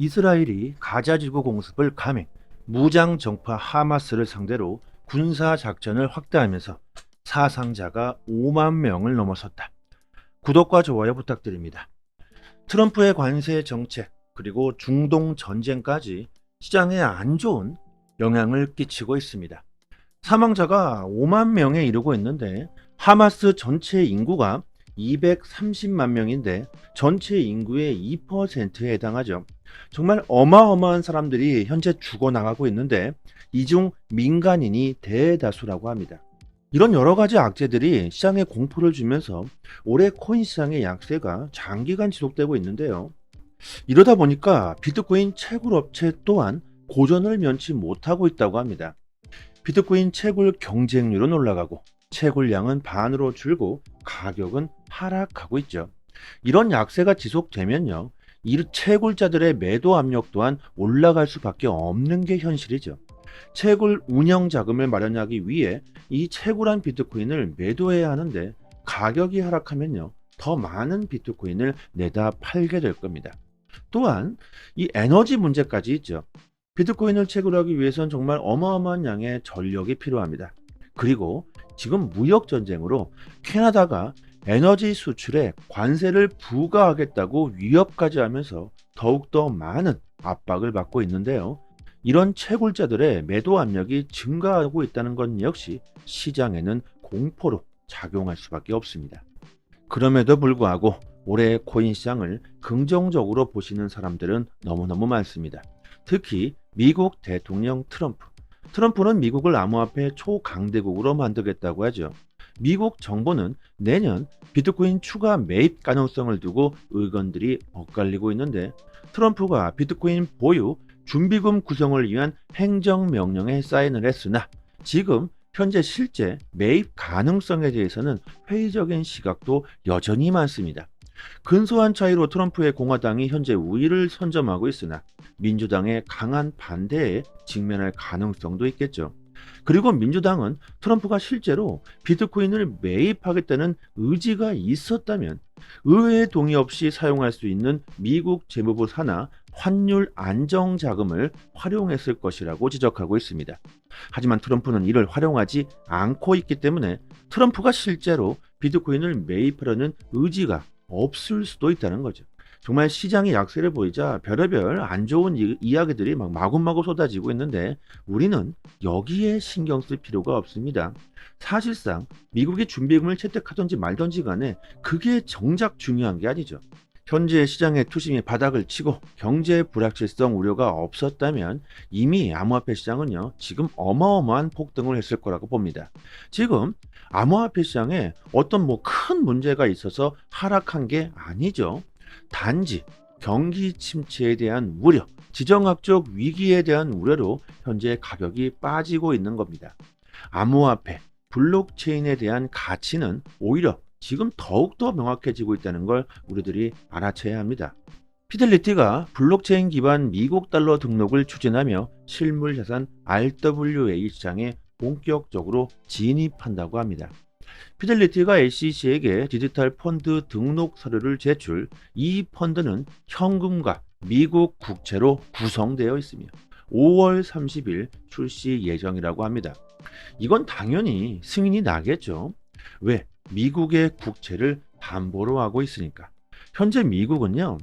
이스라엘이 가자지구 공습을 감행, 무장 정파 하마스를 상대로 군사 작전을 확대하면서 사상자가 5만 명을 넘어섰다. 구독과 좋아요 부탁드립니다. 트럼프의 관세 정책 그리고 중동 전쟁까지 시장에 안 좋은 영향을 끼치고 있습니다. 사망자가 5만 명에 이르고 있는데 하마스 전체 인구가 230만 명인데 전체 인구의 2%에 해당하죠. 정말 어마어마한 사람들이 현재 죽어나가고 있는데 이 중 민간인이 대다수라고 합니다. 이런 여러 가지 악재들이 시장에 공포를 주면서 올해 코인 시장의 약세가 장기간 지속되고 있는데요. 이러다 보니까 비트코인 채굴 업체 또한 고전을 면치 못하고 있다고 합니다. 비트코인 채굴 경쟁률은 올라가고 채굴량은 반으로 줄고 가격은 하락하고 있죠. 이런 약세가 지속되면요. 이 채굴자들의 매도 압력 또한 올라갈 수밖에 없는 게 현실이죠. 채굴 운영 자금을 마련하기 위해 이 채굴한 비트코인을 매도해야 하는데 가격이 하락하면요. 더 많은 비트코인을 내다 팔게 될 겁니다. 또한 이 에너지 문제까지 있죠. 비트코인을 채굴하기 위해선 정말 어마어마한 양의 전력이 필요합니다. 그리고 지금 무역 전쟁으로 캐나다가 에너지 수출에 관세를 부과하겠다고 위협까지 하면서 더욱더 많은 압박을 받고 있는데요. 이런 채굴자들의 매도 압력이 증가하고 있다는 것 역시 시장에는 공포로 작용할 수밖에 없습니다. 그럼에도 불구하고 올해 코인 시장을 긍정적으로 보시는 사람들은 너무너무 많습니다. 특히 미국 대통령 트럼프. 트럼프는 미국을 암호화폐 초강대국으로 만들겠다고 하죠. 미국 정부는 내년 비트코인 추가 매입 가능성을 두고 의견들이 엇갈리고 있는데 트럼프가 비트코인 보유 준비금 구성을 위한 행정명령에 사인을 했으나 지금 현재 실제 매입 가능성에 대해서는 회의적인 시각도 여전히 많습니다. 근소한 차이로 트럼프의 공화당이 현재 우위를 선점하고 있으나 민주당의 강한 반대에 직면할 가능성도 있겠죠. 그리고 민주당은 트럼프가 실제로 비트코인을 매입하겠다는 의지가 있었다면 의회의 동의 없이 사용할 수 있는 미국 재무부 산하 환율 안정 자금을 활용했을 것이라고 지적하고 있습니다. 하지만 트럼프는 이를 활용하지 않고 있기 때문에 트럼프가 실제로 비트코인을 매입하려는 의지가 없을 수도 있다는 거죠. 정말 시장이 약세를 보이자 별의별 안 좋은 이, 이야기들이 막 마구마구 쏟아지고 있는데 우리는 여기에 신경 쓸 필요가 없습니다. 사실상 미국이 준비금을 채택하든지 말든지 간에 그게 정작 중요한 게 아니죠. 현재 시장의 투심이 바닥을 치고 경제 불확실성 우려가 없었다면 이미 암호화폐 시장은요 지금 어마어마한 폭등을 했을 거라고 봅니다. 지금 암호화폐 시장에 어떤 뭐 큰 문제가 있어서 하락한 게 아니죠. 단지 경기 침체에 대한 우려, 지정학적 위기에 대한 우려로 현재 가격이 빠지고 있는 겁니다. 암호화폐, 블록체인에 대한 가치는 오히려 지금 더욱더 명확해지고 있다는 걸 우리들이 알아채야 합니다. 피델리티가 블록체인 기반 미국 달러 등록을 추진하며 실물 자산 RWA 시장에 본격적으로 진입한다고 합니다. 피델리티가 SEC에게 디지털 펀드 등록 서류를 제출, 이 펀드는 현금과 미국 국채로 구성되어 있으며 5월 30일 출시 예정이라고 합니다. 이건 당연히 승인이 나겠죠. 왜? 미국의 국채를 담보로 하고 있으니까. 현재 미국은요,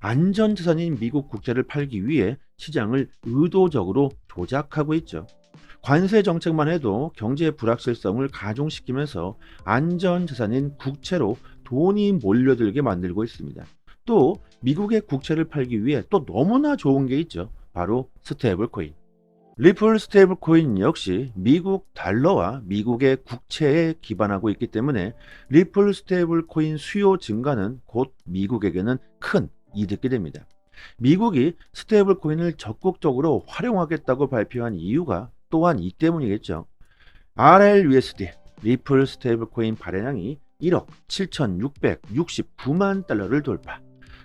안전자산인 미국 국채를 팔기 위해 시장을 의도적으로 조작하고 있죠. 관세 정책만 해도 경제 불확실성을 가중시키면서 안전자산인 국채로 돈이 몰려들게 만들고 있습니다. 또 미국의 국채를 팔기 위해 또 너무나 좋은 게 있죠. 바로 스테이블 코인. 리플 스테이블 코인 역시 미국 달러와 미국의 국채에 기반하고 있기 때문에 리플 스테이블 코인 수요 증가는 곧 미국에게는 큰 이득이 됩니다. 미국이 스테이블 코인을 적극적으로 활용하겠다고 발표한 이유가 또한 이 때문이겠죠. RLUSD 리플 스테이블 코인 발행량이 1억 7,669만 달러를 돌파.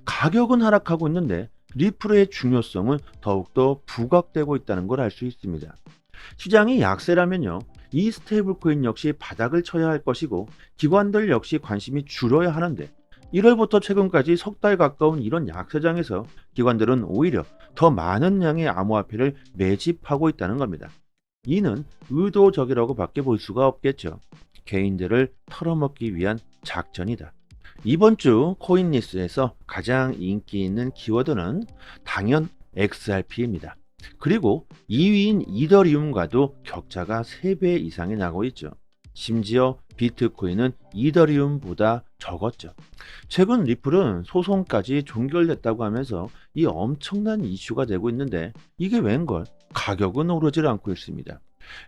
가격은 하락하고 있는데 리플의 중요성은 더욱더 부각되고 있다는 걸 알 수 있습니다. 시장이 약세라면요. 이 스테이블 코인 역시 바닥을 쳐야 할 것이고 기관들 역시 관심이 줄어야 하는데 1월부터 최근까지 석 달 가까운 이런 약세장에서 기관들은 오히려 더 많은 양의 암호화폐를 매집하고 있다는 겁니다. 이는 의도적이라고 밖에 볼 수가 없겠죠. 개인들을 털어먹기 위한 작전이다. 이번 주 코인리스에서 가장 인기 있는 키워드는 당연 XRP입니다. 그리고 2위인 이더리움과도 격차가 3배 이상이 나고 있죠. 심지어 비트코인은 이더리움보다 적었죠. 최근 리플은 소송까지 종결됐다고 하면서 이 엄청난 이슈가 되고 있는데 이게 웬걸 가격은 오르질 않고 있습니다.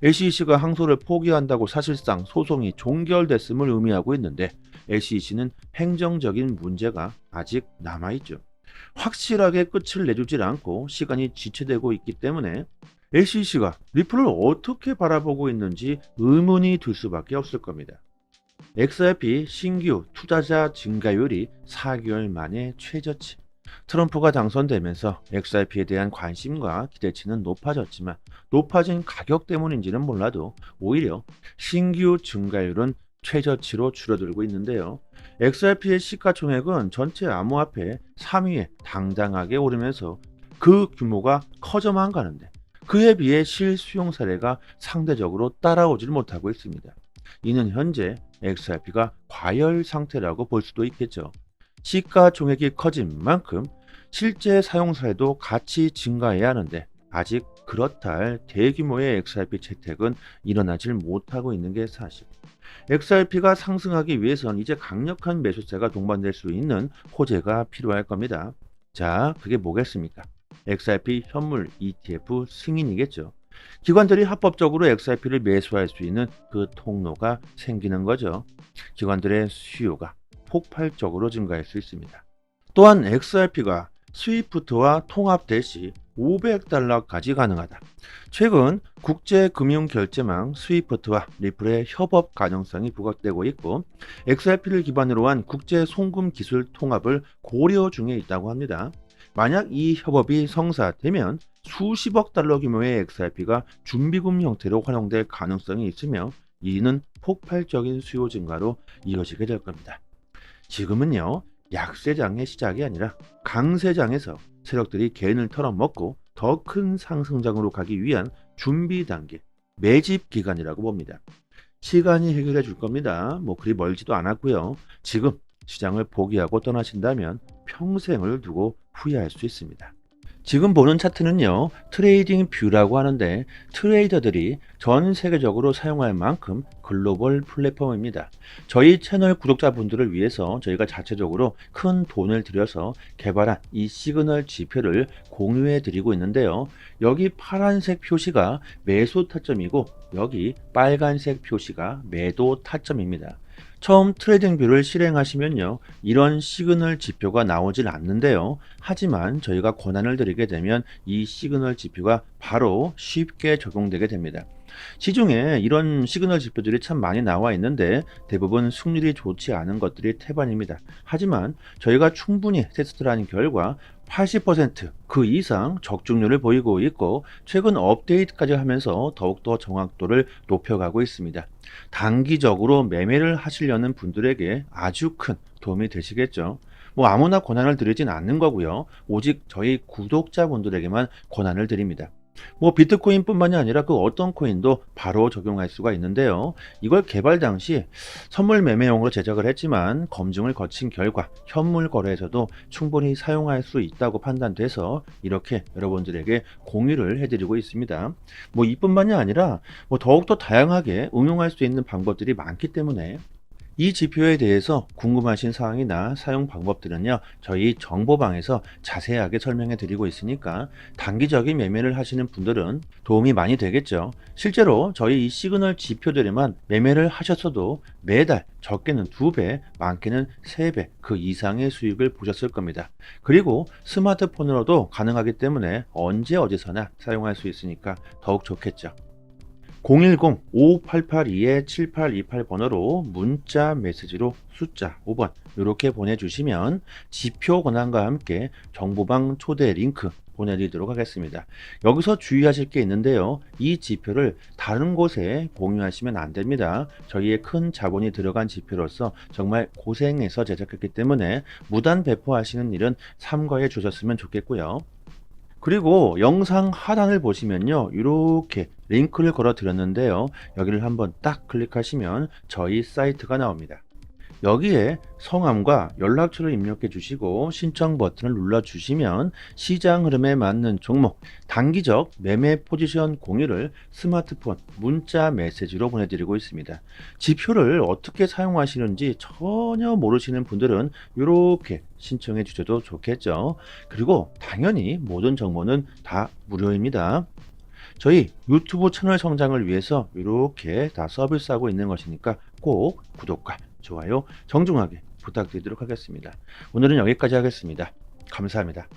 SEC가 항소를 포기한다고 사실상 소송이 종결됐음을 의미하고 있는데 SEC는 행정적인 문제가 아직 남아있죠. 확실하게 끝을 내주질 않고 시간이 지체되고 있기 때문에 SEC가 리플을 어떻게 바라보고 있는지 의문이 들 수밖에 없을 겁니다. XRP 신규 투자자 증가율이 4개월 만에 최저치. 트럼프가 당선되면서 XRP에 대한 관심과 기대치는 높아졌지만 높아진 가격 때문인지는 몰라도 오히려 신규 증가율은 최저치로 줄어들고 있는데요. XRP의 시가총액은 전체 암호화폐 3위에 당당하게 오르면서 그 규모가 커져만 가는데 그에 비해 실수용 사례가 상대적으로 따라오질 못하고 있습니다. 이는 현재 XRP가 과열 상태라고 볼 수도 있겠죠. 시가총액이 커진 만큼 실제 사용 사례도 같이 증가해야 하는데 아직 그렇다 할 대규모의 XRP 채택은 일어나질 못하고 있는 게 사실. XRP가 상승하기 위해선 이제 강력한 매수세가 동반될 수 있는 호재가 필요할 겁니다. 자, 그게 뭐겠습니까? XRP 현물 ETF 승인이겠죠. 기관들이 합법적으로 XRP를 매수할 수 있는 그 통로가 생기는 거죠. 기관들의 수요가 폭발적으로 증가할 수 있습니다. 또한 XRP가 스위프트와 통합될 시 500달러까지 가능하다. 최근 국제금융결제망 스위프트와 리플의 협업 가능성이 부각되고 있고 XRP를 기반으로 한 국제 송금 기술 통합을 고려 중에 있다고 합니다. 만약 이 협업이 성사되면 수십억 달러 규모의 XRP가 준비금 형태로 활용될 가능성이 있으며 이는 폭발적인 수요 증가로 이어지게 될 겁니다. 지금은요 약세장의 시작이 아니라 강세장에서 세력들이 개인을 털어먹고 더 큰 상승장으로 가기 위한 준비 단계, 매집 기간이라고 봅니다. 시간이 해결해 줄 겁니다. 뭐 그리 멀지도 않았고요. 지금 시장을 포기하고 떠나신다면 평생을 두고 후회할 수 있습니다. 지금 보는 차트는요, 트레이딩 뷰라고 하는데 트레이더들이 전 세계적으로 사용할 만큼 글로벌 플랫폼입니다. 저희 채널 구독자분들을 위해서 저희가 자체적으로 큰 돈을 들여서 개발한 이 시그널 지표를 공유해 드리고 있는데요. 여기 파란색 표시가 매수 타점이고 여기 빨간색 표시가 매도 타점입니다. 처음 트레이딩 뷰를 실행하시면요. 이런 시그널 지표가 나오질 않는데요. 하지만 저희가 권한을 드리게 되면 이 시그널 지표가 바로 쉽게 적용되게 됩니다. 시중에 이런 시그널 지표들이 참 많이 나와 있는데 대부분 승률이 좋지 않은 것들이 태반입니다. 하지만 저희가 충분히 테스트를 한 결과 80%그 이상 적중률을 보이고 있고 최근 업데이트까지 하면서 더욱더 정확도를 높여가고 있습니다. 단기적으로 매매를 하시려는 분들에게 아주 큰 도움이 되시겠죠. 뭐 아무나 권한을 드리진 않는 거고요. 오직 저희 구독자분들에게만 권한을 드립니다. 뭐 비트코인뿐만이 아니라 그 어떤 코인도 바로 적용할 수가 있는데요. 이걸 개발 당시 선물 매매용으로 제작을 했지만 검증을 거친 결과 현물 거래에서도 충분히 사용할 수 있다고 판단돼서 이렇게 여러분들에게 공유를 해드리고 있습니다. 뭐 이뿐만이 아니라 뭐 더욱더 다양하게 응용할 수 있는 방법들이 많기 때문에 이 지표에 대해서 궁금하신 사항이나 사용 방법들은요, 저희 정보방에서 자세하게 설명해 드리고 있으니까 단기적인 매매를 하시는 분들은 도움이 많이 되겠죠. 실제로 저희 이 시그널 지표들에만 매매를 하셨어도 매달 적게는 2배, 많게는 3배 그 이상의 수익을 보셨을 겁니다. 그리고 스마트폰으로도 가능하기 때문에 언제 어디서나 사용할 수 있으니까 더욱 좋겠죠. 010-5882-7828번호로 문자 메시지로 숫자 5번 이렇게 보내주시면 지표 권한과 함께 정보방 초대 링크 보내드리도록 하겠습니다. 여기서 주의하실 게 있는데요. 이 지표를 다른 곳에 공유하시면 안 됩니다. 저희의 큰 자본이 들어간 지표로서 정말 고생해서 제작했기 때문에 무단 배포하시는 일은 삼가해 주셨으면 좋겠고요. 그리고 영상 하단을 보시면요. 이렇게 링크를 걸어 드렸는데요. 여기를 한번 딱 클릭하시면 저희 사이트가 나옵니다. 여기에 성함과 연락처를 입력해 주시고 신청 버튼을 눌러 주시면 시장 흐름에 맞는 종목 단기적 매매 포지션 공유를 스마트폰 문자 메시지로 보내드리고 있습니다. 지표를 어떻게 사용하시는지 전혀 모르시는 분들은 이렇게 신청해 주셔도 좋겠죠. 그리고 당연히 모든 정보는 다 무료입니다. 저희 유튜브 채널 성장을 위해서 이렇게 다 서비스하고 있는 것이니까 꼭 구독과 좋아요 정중하게 부탁드리도록 하겠습니다. 오늘은 여기까지 하겠습니다. 감사합니다.